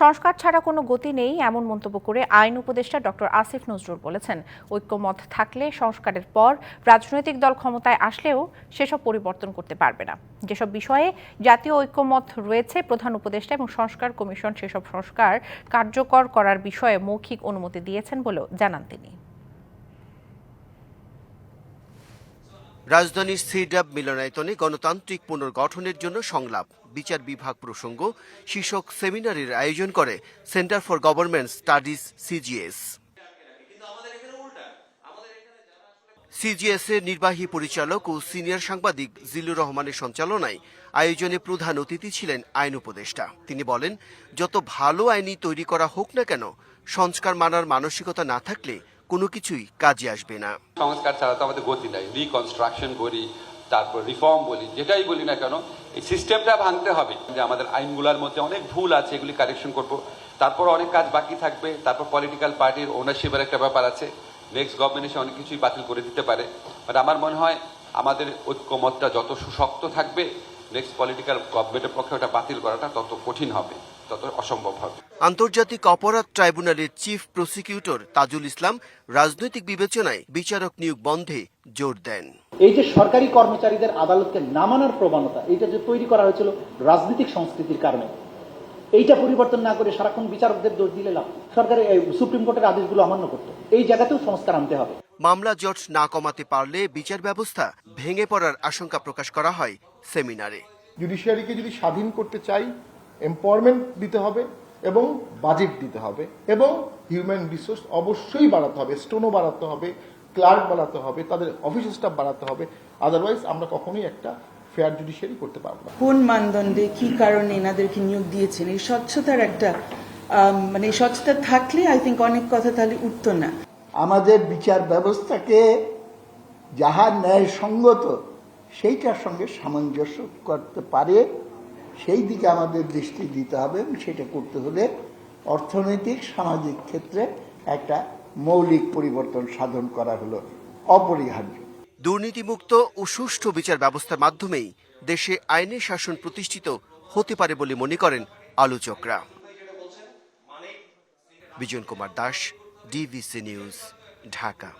সংস্কার ছাড়া কোনো গতি নেই, এমন মন্তব্য করে আইন উপদেষ্টা ডক্টর আসিফ নজরুল বলেছেন। ঐক্যমত থাকলে সংস্কারের পর রাজনৈতিক দল ক্ষমতায় আসলেও সেসব পরিবর্তন করতে পারবে না। যেসব বিষয়ে জাতীয় ঐক্যমত রয়েছে, প্রধান উপদেষ্টা এবং সংস্কার কমিশন সেসব সংস্কার কার্যকর করার বিষয়ে মৌখিক অনুমতি দিয়েছেন বলেও জানান তিনি। রাজধানীর সিডাব মিলনায়তনে গণতান্ত্রিক পুনর্গঠনের জন্য সংলাপ, বিচার বিভাগ প্রসঙ্গ, শীর্ষক সেমিনারের আয়োজন করে centre for government studies CGS. CGS এর নির্বাহী পরিচালক ও সিনিয়র সাংবাদিক জিলুর রহমানের সঞ্চালনায় আয়োজনে প্রধান অতিথি ছিলেন আইন উপদেষ্টা। তিনি বলেন, যত ভালো আইনি তৈরি করা হোক না কেন, সংস্কার মানার মানসিকতা না থাকলে কোনো কিছুই কাজে আসবে না। সংস্কার ছাড়া তো আমাদের গতি নাই। রিকনস্ট্রাকশন করি, তারপর রিফর্ম বলি, যেটাই বলি না কেন, এই সিস্টেমটা ভাঙতে হবে। যে আমাদের আইনগুলোর মধ্যে অনেক ভুল আছে, এগুলি কারেকশন করব। তারপর অনেক কাজ বাকি থাকবে, তারপর পলিটিক্যাল পার্টির ওনারশিপের একটা ব্যাপার আছে। নেক্সট গভর্নমেন্ট এসে অনেক কিছুই বাতিল করে দিতে পারে। বাট আমার মনে হয়, আমাদের ঐক্যমতটা যত সুশক্ত থাকবে নেক্সট পলিটিক্যাল গভর্নমেন্টের পক্ষে ওটা বাতিল করাটা তত কঠিন হবে। তত অসম্ভব হবে। আন্তর্জাতিক অপরাধ ট্রাইব্যুনালের চিফ প্রসিকিউটর তাজুল ইসলাম রাজনৈতিক বিবেচনায় বিচারক নিয়োগ বন্ধে জোর দেন। এই যে সরকারি কর্মচারীদের আদালতকে নামানোর প্রবণতা এইটা যে তৈরি করা হয়েছিল রাজনৈতিক সংস্কৃতির কারণে এইটা পরিবর্তন না করে সারাক্ষণ বিচারকদের দোষ দিলে লাভ সরকারের সুপ্রিম কোর্টের আদেশগুলো অমান্য করতো। এই জায়গাতেও সংস্কার আনতে হবে। মামলা জট না কমাতে পারলে বিচার ব্যবস্থা ভেঙে পড়ার আশঙ্কা প্রকাশ করা হয় সেমিনারে। জুডিশিয়ারিকে যদি স্বাধীন করতে চাই এম্পাওয়ারমেন্ট দিতে হবে এবং বাজেট দিতে হবে এবং হিউম্যান রিসোর্স অবশ্যই বাড়াতে হবে স্টোনও বাড়াতে হবে ক্লার্ক বাড়াতে হবে তাদের অফিস স্টাফ বাড়াতে হবে আদারওয়াইজ আমরা কখনোই একটা ফেয়ার জুডিশিয়ারি করতে পারব না। কোন মানদণ্ডে কি কারণে এনাদেরকে নিয়োগ দিয়েছেন? এই স্বচ্ছতার একটা মানে স্বচ্ছতা থাকলে আই থিঙ্ক অনেক কথা তাহলে উঠতো না। আমাদের বিচার ব্যবস্থাকে যাহা ন্যায়সঙ্গত সেইটার সঙ্গে সামঞ্জস্য করতে পারে সেই দিকে আমাদের দৃষ্টি দিতে হবে এবং সেটা করতে হলে অর্থনৈতিক, সামাজিক ক্ষেত্রে একটা মৌলিক পরিবর্তন সাধন করা হলো অপরিহার্য। দুর্নীতিমুক্ত ও সুষ্ঠু বিচার ব্যবস্থার মাধ্যমেই দেশে আইনি শাসন প্রতিষ্ঠিত হতে পারে বলে মনে করেন আলোচকরা। Bijan Kumar Das DBC news, Dhaka.